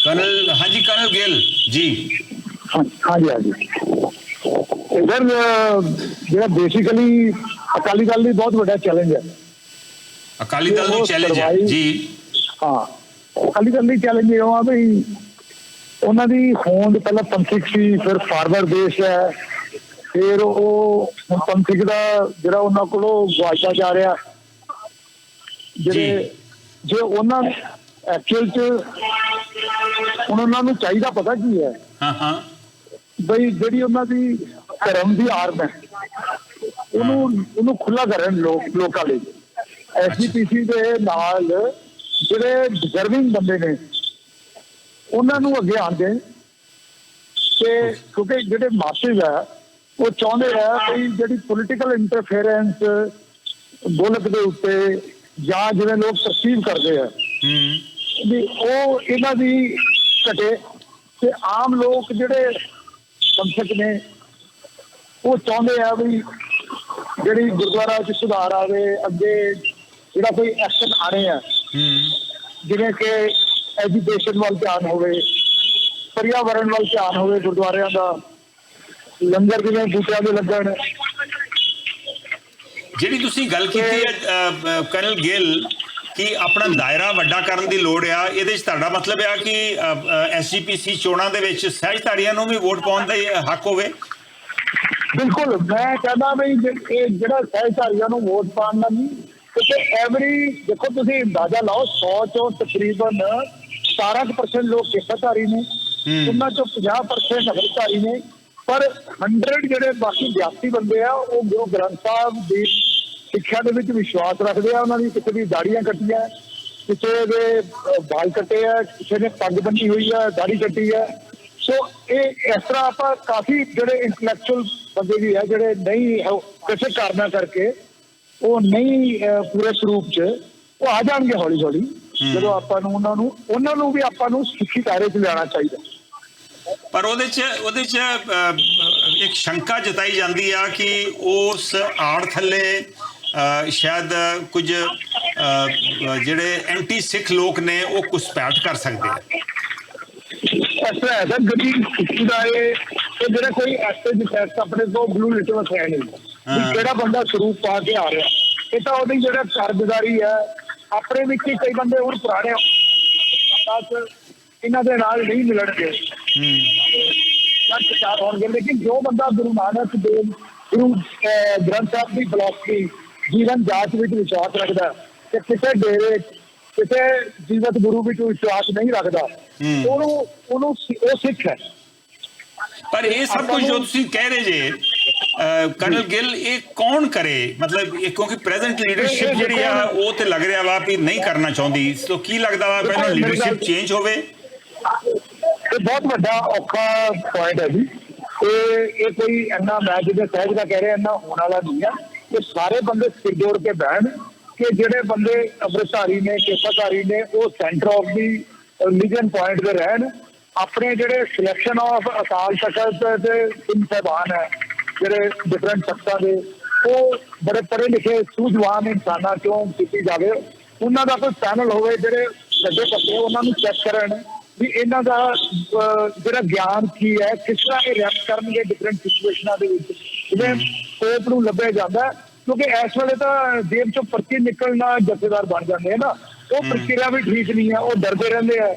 Colonel ਹਾਂਜੀ colonel Gill ji. ਹਾਂ ਹਾਂਜੀ ਹਾਂਜੀ। ਇਧਰ ਜਿਹੜਾ ਬੇਸਿਕਲੀ ਅਕਾਲੀ ਦਲ ਲਈ ਬਹੁਤ ਵੱਡਾ ਚੈਲੰਜ ਹੈ। ਅਕਾਲੀ ਦਲ ਉਹ ਚੈਲੰਜ ਹੈ ਜੀ। ਹਾਂ ਅਕਾਲੀ ਦਲ ਲਈ ਚੈਲੰਜ ਇਹ ਆ ਵੀ ਉਹਨਾਂ ਦੀ ਹੋਂਦ ਪਹਿਲਾਂ ਪੰਥਿਕ ਸੀ ਫਿਰ ਫਾਰਵਰਡ ਦੇਸ਼ ਹੈ। ਫਿਰ ਉਹ ਪੰਥਿਕ ਦਾ ਜਿਹੜਾ ਉਹਨਾਂ ਕੋਲੋਂ ਗਵਾਚਦਾ ਜਾ ਰਿਹਾ ਜਿਹੜੇ ਜੇ। ਉਹਨਾਂ ਐਕਚੁਅਲ ਚ ਹੁਣ ਉਹਨਾਂ ਨੂੰ ਚਾਹੀਦਾ ਪਤਾ ਕੀ ਹੈ। ਹਾਂ ਹਾਂ। ਬਈ ਜਿਹੜੀ ਉਹਨਾਂ ਦੀ ਧਰਮ ਦੀ ਆਰਮ ਹੈ ਉਹਨੂੰ ਉਹਨੂੰ ਖੁੱਲਾ ਕਰਨ ਲੋਕ ਲੋਕਾਂ ਲਈ। ਐਸਜੀਪੀਸੀ ਦੇ ਨਾਲ ਜਿਹੜੇ ਡਿਜ਼ਰਵਿੰਗ ਬੰਦੇ ਨੇ ਉਹਨਾਂ ਨੂੰ ਅੱਗੇ ਆਂਦੇ ਤੇ ਕਿਉਂਕਿ ਜਿਹੜੇ ਮਾਸਿਵ ਹੈ ਉਹ ਚਾਹੁੰਦੇ ਆ ਕਿ ਜਿਹੜੀ ਪੋਲੀਟੀਕਲ ਇੰਟਰਫੇਰੈਂਸ ਮੁਲਕ ਦੇ ਉੱਤੇ ਜਾਂ ਜਿਵੇਂ ਲੋਕ ਪਰਸੀਵ ਕਰਦੇ ਆ ਹੂੰ। ਵੀ ਉਹ ਇਹਨਾਂ ਦੀ ਘਟੇ ਤੇ ਆਮ ਲੋਕ ਜਿਹੜੇ ਪੰਥਕ ਨੇ ਉਹ ਚਾਹੁੰਦੇ ਆ ਵੀ ਜਿਹੜੀ ਗੁਰਦੁਆਰਾ ਚ ਸੁਧਾਰ ਆਵੇ ਅੱਗੇ ਜਿਹੜਾ ਕੋਈ ਐਕਸ਼ਨ ਆਣੇ ਆ ਜਿਵੇਂ ਕਿ ਐਜੂਕੇਸ਼ਨ ਵੱਲ ਧਿਆਨ ਹੋਵੇ ਪਰਿਆਵਰਣ ਵੱਲ ਧਿਆਨ ਹੋਵੇ ਗੁਰਦੁਆਰਿਆਂ ਦਾ ਲੰਗਰ ਜਿਵੇਂ ਬੂਟਿਆਂ ਦੇ ਲੱਗਣ। ਜਿਹੜੀ ਤੁਸੀਂ ਗੱਲ ਕੀਤੀ ਹੈ ਅ, ਕਰਨਲ ਗਿੱਲ ਕਿ ਆਪਣਾ ਦਾਇਰਾ ਵੱਡਾ ਕਰਨ ਦੀ ਲੋੜ ਆ। ਇਹਦੇ ਵਿੱਚ ਤੁਹਾਡਾ ਮਤਲਬ ਆ ਕਿ ਐਸਜੀਪੀਸੀ ਚੋਣਾਂ ਦੇ ਵਿੱਚ ਸਹਿਜਧਾਰੀਆਂ ਨੂੰ ਵੀ ਵੋਟ ਪਾਉਣ ਦਾ ਹੱਕ ਹੋਵੇ? ਬਿਲਕੁਲ ਮੈਂ ਕਹਿੰਦਾ ਵੀ ਇਹ ਜਿਹੜਾ ਸਹਿਚਾਰੀਆਂ ਨੂੰ ਵੋਟ ਪਾਉਣ ਦਾ ਨਹੀਂ ਕਿਉਂਕਿ ਐਵਰੀ ਦੇਖੋ ਤੁਸੀਂ ਅੰਦਾਜ਼ਾ ਲਾਓ 100 ਚੋਂ ਤਕਰੀਬਨ 17% ਲੋਕ ਕਿਰਤਧਾਰੀ ਨੇ ਉਹਨਾਂ ਚੋਂ 50% ਨਗਰਧਾਰੀ ਨੇ ਪਰ 100 ਜਿਹੜੇ ਬਾਕੀ 82 ਬੰਦੇ ਆ ਉਹ ਗੁਰੂ ਗ੍ਰੰਥ ਸਾਹਿਬ ਦੀ ਸਿੱਖਿਆ ਦੇ ਵਿੱਚ ਵਿਸ਼ਵਾਸ ਰੱਖਦੇ ਆ ਉਹਨਾਂ ਦੀ ਕਿਸੇ ਦੀ ਦਾੜੀਆਂ ਕੱਟੀਆਂ ਕਿਸੇ ਦੇ ਵਾਲ ਕੱਟੇ ਆ ਕਿਸੇ ਨੇ ਪੱਗ ਬੰਨੀ ਹੋਈ ਆ ਦਾੜੀ ਕੱਟੀ ਆ। ਸੋ ਇਹ ਇਸ ਤਰ੍ਹਾਂ ਆਪਾਂ ਕਾਫੀ ਜਿਹੜੇ ਇੰਟੈਲੈਕਚੁਅਲ ਬੰਦੇ ਵੀ ਆ ਜਿਹੜੇ ਨਹੀਂ ਕਿਸੇ ਕਾਰਨਾਂ ਕਰਕੇ ਉਹ ਨਹੀਂ ਪੂਰੇ ਸਰੂਪ ਚ ਉਹ ਆ ਜਾਣਗੇ ਹੌਲੀ ਹੌਲੀ ਜਦੋਂ ਆਪਾਂ ਨੂੰ ਉਹਨਾਂ ਨੂੰ ਉਹਨਾਂ ਨੂੰ ਵੀ ਆਪਾਂ ਨੂੰ ਸਿੱਖੀ ਦਾਇਰੇ 'ਚ ਲਿਆਉਣਾ ਚਾਹੀਦਾ। ਪਰ ਉਹਦੇ ਚ ਉਹਦੇ ਚ ਇੱਕ ਸ਼ੰਕਾ ਜਤਾਈ ਜਾਂਦੀ ਆ ਕਿ ਉਸ ਆੜ ਥੱਲੇ ਸ਼ਾਇਦ ਕੁਝ ਜਿਹੜੇ ਐਂਟੀ ਸਿੱਖ ਲੋਕ ਨੇ ਉਹ ਕੁਸਪੈਠ ਕਰ ਸਕਦੇ ਆ। ਤਰ੍ਹਾਂ ਹੈ ਸਰ ਗੱਡੀ ਸਿੱਖੀ ਦਾ ਇਹ ਜਿਹੜਾ ਕੋਈ ਐਸੇ ਡਿਫੈਕਟ ਆਪਣੇ ਤੋਂ ਬਲੂ ਲਿਟਮਸ ਹੈ ਨਹੀਂ। ਹਾਂ। ਕਿਹੜਾ ਬੰਦਾ ਸਰੂਪ ਪਾ ਕੇ ਆ ਰਿਹਾ ਇਹ ਤਾਂ ਉਹਦੀ ਜਿਹੜਾ ਕਾਰਗੁਜ਼ਾਰੀ ਹੈ ਆਪਣੇ ਵਿੱਚ ਹੀ ਕਈ ਬੰਦੇ ਹੁਣ ਪੁਰਾਣੇ ਬਸ ਇਹਨਾਂ ਦੇ ਨਾਲ ਨਹੀਂ ਮਿਲਣਗੇ। ਜਾਂ ਪ੍ਰਚਾਰ ਹੋਣਗੇ। ਲੇਕਿਨ ਜੋ ਬੰਦਾ ਗੁਰੂ ਨਾਨਕ ਦੇਵ ਗੁਰੂ ਗ੍ਰੰਥ ਸਾਹਿਬ ਦੀ ਫਿਲਾਸਫੀ ਜੀਵਨ ਜਾਚ ਵਿੱਚ ਵਿਸ਼ਵਾਸ ਰੱਖਦਾ ਤੇ ਕਿਸੇ ਡੇਰੇ ਕਿਸੇ ਜੀਵਤ ਗੁਰੂ ਵਿੱਚ ਵਿਸ਼ਵਾਸ ਨਹੀਂ ਰੱਖਦਾ। ਉਹਨੂੰ ਉਹਨੂੰ ਉਹ ਸਿੱਖ ਹੈ। ਪਰ ਇਹ ਸਭ ਕੁਝ ਜੋ ਤੁਸੀਂ ਕਹਿ ਰਹੇ ਜੇ ਕਰਨਲ ਗਿੱਲ ਇਹ ਕੌਣ ਕਰੇ? ਮਤਲਬ ਇਹ ਕਿਉਂਕਿ ਪ੍ਰੈਜ਼ੈਂਟ ਲੀਡਰਸ਼ਿਪ ਜਿਹੜੀ ਆ ਉਹ ਤੇ ਲੱਗ ਰਿਹਾ ਵਾ ਵੀ ਨਹੀਂ ਕਰਨਾ ਚਾਹੁੰਦੀ। ਸੋ ਕੀ ਲੱਗਦਾ ਵਾ ਪਹਿਲਾਂ ਲੀਡਰਸ਼ਿਪ ਚੇਂਜ ਹੋਵੇ? ਇਹ ਬਹੁਤ ਵੱਡਾ ਔਖਾ ਪੁਆਇੰਟ ਹੈ ਜੀ। ਇਹ ਇਹ ਕੋਈ ਇੰਨਾ ਮੈਂ ਜਿਹਦੇ ਸਹਿਜ ਦਾ ਕਹਿ ਰਿਹਾ ਇੰਨਾ ਹੋਣ ਵਾਲਾ ਨਹੀਂ ਹੈ ਇਹ ਸਾਰੇ ਬੰਦੇ ਸਿਰ ਜੋੜ ਕੇ ਬਹਿਣ ਕਿ ਜਿਹੜੇ ਬੰਦੇ ਅਮਰਧਾਰੀ ਨੇ ਕੇਸਾਧਾਰੀ ਨੇ, ਉਹ ਸੈਂਟਰ ਆਫ ਦੀ ਰਿਲੀਜਨ ਪੁਆਇੰਟ ਤੇ ਰਹਿਣ। ਆਪਣੇ ਜਿਹੜੇ ਸਿਲੈਕਸ਼ਨ ਆਫ ਅਕਾਲ ਤਖਤ ਦੇ ਸਿੰਘ ਸਾਹਿਬਾਨ ਹੈ, ਜਿਹੜੇ ਡਿਫਰੈਂਟ ਤਖਤਾਂ ਦੇ, ਉਹ ਬੜੇ ਪੜ੍ਹੇ ਲਿਖੇ, ਸੂਝਵਾਨ ਇਨਸਾਨਾਂ ਚੋਂ ਕੀਤੀ ਜਾਵੇ? ਉਹਨਾਂ ਦਾ ਕੋਈ ਪੈਨਲ ਹੋਵੇ, ਜਿਹੜੇ ਵੱਡੇ ਪੱਕੇ ਉਹਨਾਂ ਨੂੰ ਚੈੱਕ ਕਰਨ ਵੀ ਇਹਨਾਂ ਦਾ ਜਿਹੜਾ ਗਿਆਨ ਕੀ ਹੈ, ਕਿਸ ਤਰ੍ਹਾਂ ਇਹ ਰਿਐਕਟ ਕਰਨਗੇ ਡਿਫਰੈਂਟ ਸਿਚੁਏਸ਼ਨਾਂ ਦੇ ਵਿੱਚ। ਜਿਵੇਂ ਕੋਪ ਨੂੰ ਲੱਭਿਆ ਜਾਂਦਾ ਹੈ, ਕਿਉਂਕਿ ਇਸ ਵੇਲੇ ਤਾਂ ਜੇਬ ਚੋਂ ਪਰਚੀ ਨਿਕਲਣਾ ਜਥੇਦਾਰ ਬਣ ਜਾਂਦੇ ਆ ਨਾ। ਉਹ ਪ੍ਰਕਿਰਿਆ ਵੀ ਠੀਕ ਨਹੀਂ ਹੈ ਉਹ ਡਰਦੇ ਰਹਿੰਦੇ ਆ।